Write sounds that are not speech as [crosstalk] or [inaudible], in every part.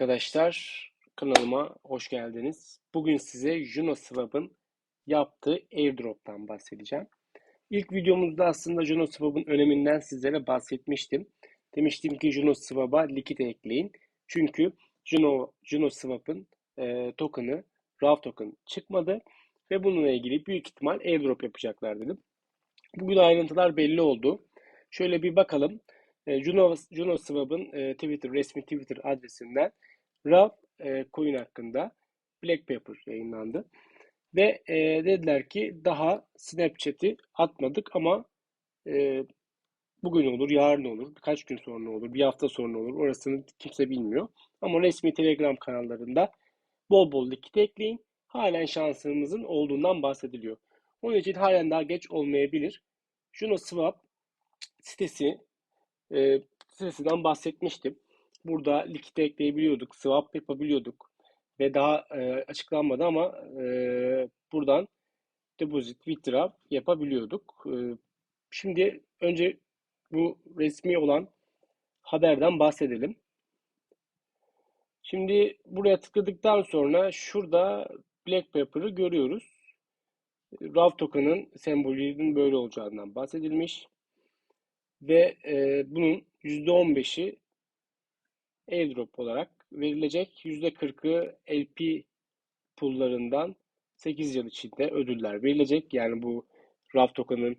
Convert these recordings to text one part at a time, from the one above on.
Arkadaşlar kanalıma hoş geldiniz. Bugün size JunoSwap'ın yaptığı airdrop'tan bahsedeceğim. İlk videomuzda aslında JunoSwap'ın öneminden sizlere bahsetmiştim. Demiştim ki JunoSwap'a likit ekleyin. Çünkü Juno, JunoSwap'ın e, token'ı RAW token çıkmadı ve bununla ilgili büyük ihtimal airdrop yapacaklar dedim. Bugün ayrıntılar belli oldu. Şöyle bir bakalım. E, Juno, JunoSwap'ın e, Twitter, resmi Twitter adresinden RAW e, coin hakkında Black Paper yayınlandı. Ve e, dediler ki daha Snapchat'i atmadık ama e, bugün olur, yarın olur, birkaç gün sonra olur, bir hafta sonra olur. Orasını kimse bilmiyor. Ama resmi Telegram kanallarında bol bol likit ekleyin. Halen şansımızın olduğundan bahsediliyor. Onun için halen daha geç olmayabilir. Juno Swap sitesi e, sitesinden bahsetmiştim. Burada likit ekleyebiliyorduk, swap yapabiliyorduk ve daha e, açıklanmadı ama e, buradan deposit, withdraw yapabiliyorduk. E, şimdi önce bu resmi olan haberden bahsedelim. Şimdi buraya tıkladıktan sonra şurada Black Paper'ı görüyoruz. RAW token'ın sembolünün böyle olacağından bahsedilmiş. Ve e, bunun %15'i airdrop olarak verilecek. %40'ı LP pool'larından 8 yıl içinde ödüller verilecek. Yani bu RAV token'ın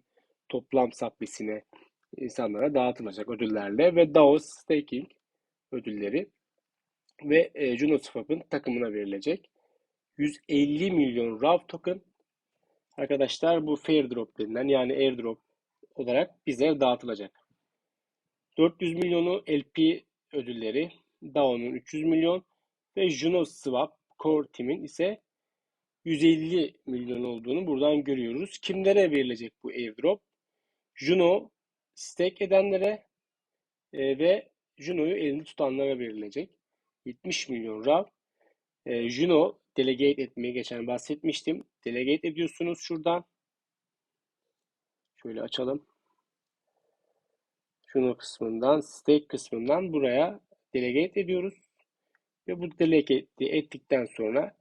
toplam sattısine insanlara dağıtılacak ödüllerle ve DAOS staking ödülleri ve e, Juno Swap'ın takımına verilecek. 150 milyon RAV token arkadaşlar bu fair drop denilen yani airdrop olarak bize dağıtılacak. 400 milyonu LP ödülleri, DAO'nun 300 milyon ve Juno Swap Core Team'in ise 150 milyon olduğunu buradan görüyoruz. Kimlere verilecek bu airdrop? Juno stake edenlere e, ve Juno'yu elinde tutanlara verilecek. 70 milyon RAV. E, Juno delegate etmeye geçen bahsetmiştim. Delegate ediyorsunuz şuradan. Şöyle açalım. Juno kısmından, stake kısmından buraya delegate ediyoruz. Ve bu delegate ettikten sonra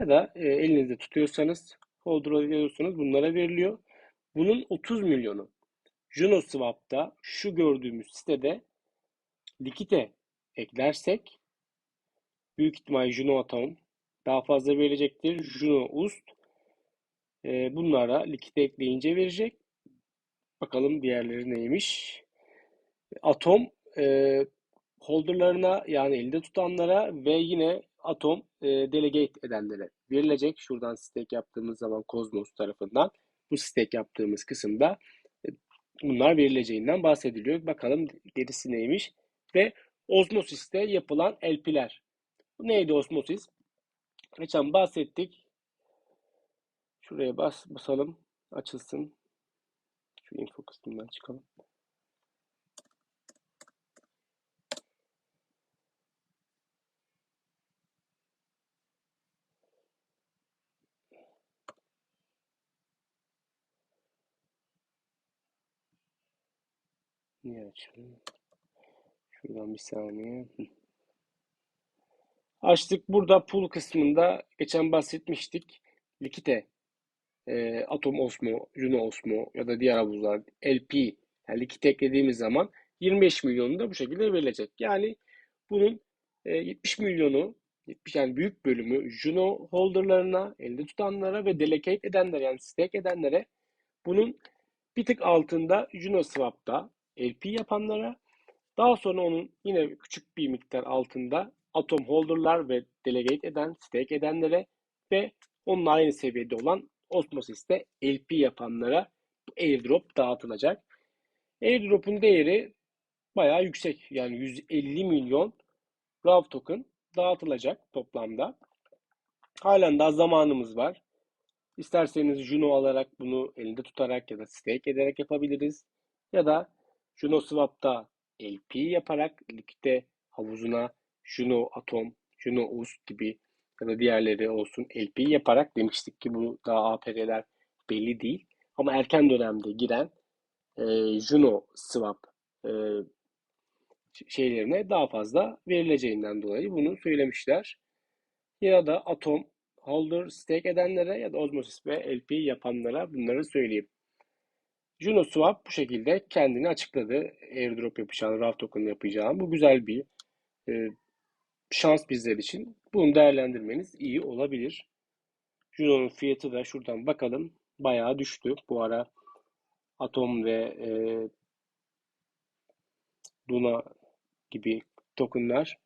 ya da e, elinizde tutuyorsanız holder ediyorsanız bunlara veriliyor. Bunun 30 milyonu Juno Swap'ta şu gördüğümüz sitede likite eklersek büyük ihtimal Juno Atom daha fazla verecektir. Juno Ust e, bunlara likite ekleyince verecek. Bakalım diğerleri neymiş. Atom e, holderlarına yani elinde tutanlara ve yine Atom e, delegate edenlere verilecek. Şuradan stake yaptığımız zaman Cosmos tarafından bu stake yaptığımız kısımda e, bunlar verileceğinden bahsediliyor. Bakalım gerisi neymiş. Ve Osmosis'te yapılan LP'ler. Bu neydi Osmosis? Geçen bahsettik. Şuraya bas, basalım. Açılsın. Şu info kısmından çıkalım. Niye açmıyor? Şuradan bir saniye. Açtık. Burada pool kısmında geçen bahsetmiştik. Likite, e, Atom Osmo, Juno Osmo ya da diğer havuzlar LP yani likite eklediğimiz zaman 25 milyonu da bu şekilde verilecek. Yani bunun e, 70 milyonu 70 yani büyük bölümü Juno holderlarına, elde tutanlara ve delegate edenlere yani stake edenlere bunun bir tık altında Juno Swap'ta LP yapanlara daha sonra onun yine küçük bir miktar altında atom holderlar ve delegate eden, stake edenlere ve onunla aynı seviyede olan Osmosis'te LP yapanlara bu airdrop dağıtılacak. Airdrop'un değeri bayağı yüksek. Yani 150 milyon RAW token dağıtılacak toplamda. Halen daha zamanımız var. İsterseniz Juno alarak bunu elinde tutarak ya da stake ederek yapabiliriz. Ya da Juno Swap'ta LP yaparak likte havuzuna Juno Atom, Juno Us gibi ya da diğerleri olsun LP yaparak demiştik ki bu daha APR'ler belli değil. Ama erken dönemde giren e, Juno Swap e, şeylerine daha fazla verileceğinden dolayı bunu söylemişler. Ya da Atom, Holder, stake edenlere ya da Osmosis ve LP yapanlara bunları söyleyeyim. Juno Swap bu şekilde kendini açıkladı. Airdrop yapacağını, RAW token yapacağını. Bu güzel bir e, şans bizler için. Bunu değerlendirmeniz iyi olabilir. Juno'nun fiyatı da şuradan bakalım. Bayağı düştü. Bu ara Atom ve e, Luna gibi tokenlar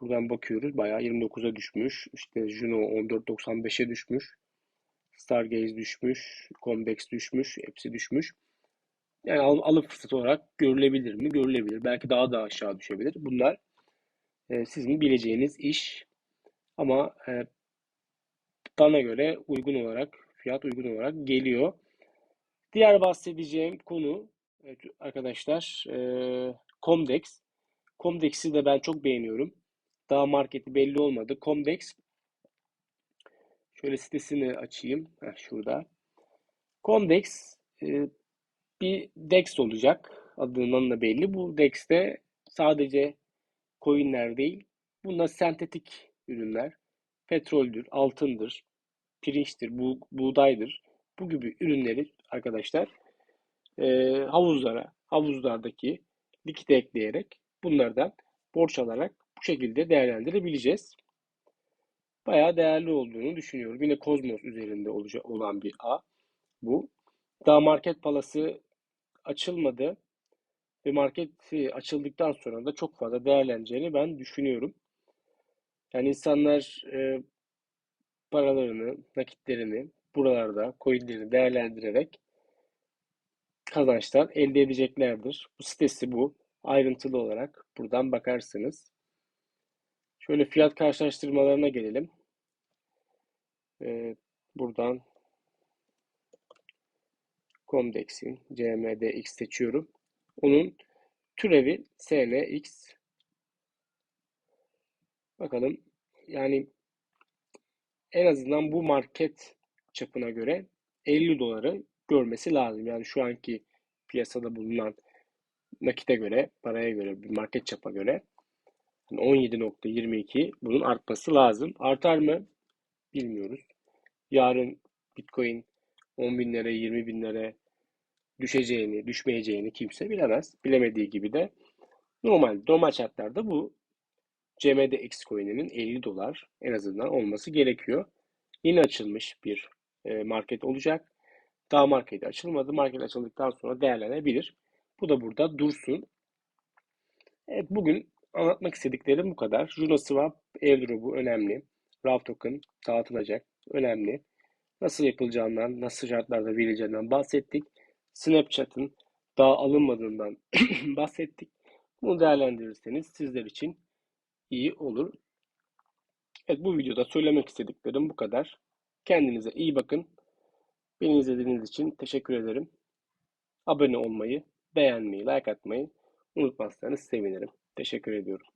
buradan bakıyoruz. Bayağı 29'a düşmüş. İşte Juno 14.95'e düşmüş. Stargaze düşmüş. Convex düşmüş. Hepsi düşmüş. Yani al, alım fırsatı olarak görülebilir mi? Görülebilir. Belki daha da aşağı düşebilir. Bunlar e, sizin bileceğiniz iş. Ama e, bana göre uygun olarak, fiyat uygun olarak geliyor. Diğer bahsedeceğim konu evet, arkadaşlar e, Comdex. Comdex'i de ben çok beğeniyorum. Daha marketi belli olmadı. Comdex şöyle sitesini açayım. Heh, şurada. Comdex e, bir DEX olacak. Adından da belli. Bu DEX'te sadece coinler değil. Bunlar sentetik ürünler. Petroldür, altındır, pirinçtir, bu, buğdaydır. Bu gibi ürünleri arkadaşlar e, havuzlara, havuzlardaki likite ekleyerek bunlardan borç alarak bu şekilde değerlendirebileceğiz. Bayağı değerli olduğunu düşünüyorum. Yine Kozmos üzerinde olacak olan bir ağ bu. Daha market palası açılmadı ve market açıldıktan sonra da çok fazla değerleneceğini ben düşünüyorum. Yani insanlar e, paralarını, nakitlerini buralarda coinlerini değerlendirerek kazançlar elde edeceklerdir. Bu sitesi bu. Ayrıntılı olarak buradan bakarsınız. Şöyle fiyat karşılaştırmalarına gelelim. Ee, buradan Comdex'in CMDX seçiyorum. Onun türevi SNX. Bakalım yani en azından bu market çapına göre 50 doları görmesi lazım. Yani şu anki piyasada bulunan nakite göre, paraya göre, bir market çapa göre 17.22 bunun artması lazım. Artar mı? Bilmiyoruz. Yarın Bitcoin 10 binlere, 20 binlere düşeceğini, düşmeyeceğini kimse bilemez. Bilemediği gibi de normal, normal şartlarda bu CMD X coin'inin 50 dolar en azından olması gerekiyor. Yeni açılmış bir e, market olacak. Daha market açılmadı. Market açıldıktan sonra değerlenebilir. Bu da burada dursun. Evet, bugün anlatmak istediklerim bu kadar. JunoSwap airdrop'u önemli. RAW token dağıtılacak. Önemli. Nasıl yapılacağından, nasıl şartlarda verileceğinden bahsettik. Snapchat'ın daha alınmadığından [clears throat] bahsettik. Bunu değerlendirirseniz sizler için iyi olur. Evet bu videoda söylemek istediklerim bu kadar. Kendinize iyi bakın. Beni izlediğiniz için teşekkür ederim. Abone olmayı, beğenmeyi, like atmayı unutmazsanız sevinirim. Teşekkür ediyorum.